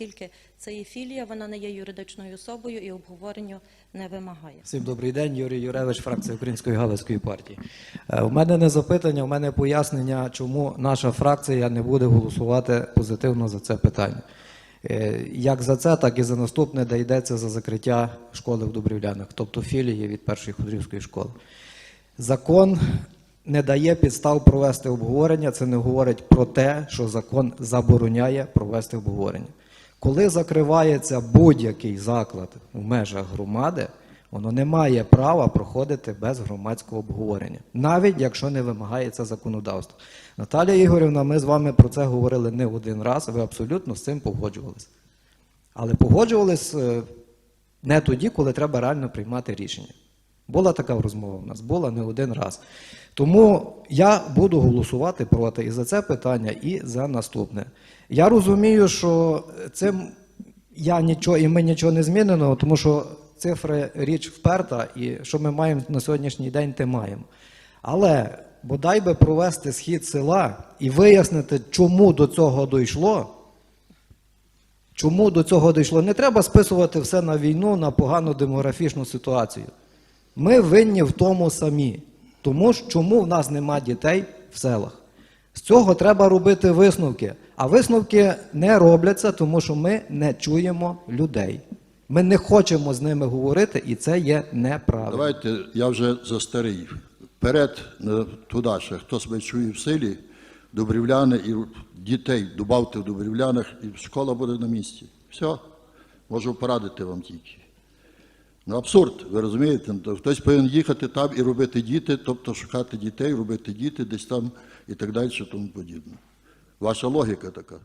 оскільки це є філія, вона не є юридичною особою і обговоренню не вимагає. Всім добрий день, Юрій Юревич, фракція Української галицької партії. Е, У мене не запитання, у мене пояснення, чому наша фракція не буде голосувати позитивно за це питання. Е, Як за це, так і за наступне, де йдеться за закриття школи в Добрівлянах, тобто філії від першої худрівської школи. Закон не дає підстав провести обговорення. Це не говорить про те, що закон забороняє провести обговорення. Коли закривається будь-який заклад в межах громади, воно не має права проходити без громадського обговорення, навіть якщо не вимагається законодавство. Наталія Ігорівна, ми з вами про це говорили не один раз, ви абсолютно з цим погоджувалися. Але погоджувались е, не тоді, коли треба реально приймати рішення. Була така розмова в нас, була не один раз. Тому я буду голосувати проти і за це питання, і за наступне. Я розумію, що цим я нічого і ми нічого не змінено, тому що цифри річ вперта, і що ми маємо на сьогоднішній день, те маємо. Але бодай би провести схід села і вияснити, чому до цього дійшло. Чому до цього дійшло? Не треба списувати все на війну, на погану демографічну ситуацію. Ми винні в тому самі. Тому ж чому в нас нема дітей в селах? З цього треба робити висновки. А висновки не робляться, тому що ми не чуємо людей. Ми не хочемо з ними говорити, і це є неправильно. Давайте, я вже застарий. Вперед, не туди ще, хто себе чує в селі, добрівляни і дітей добавте в добрівлянах, і школа буде на місці. Все, можу порадити вам тільки. Ну, абсурд, ви розумієте? Хтось повинен їхати там і робити діти, тобто шукати дітей, робити діти десь там і так далі, тому подібне. Ваша логіка така.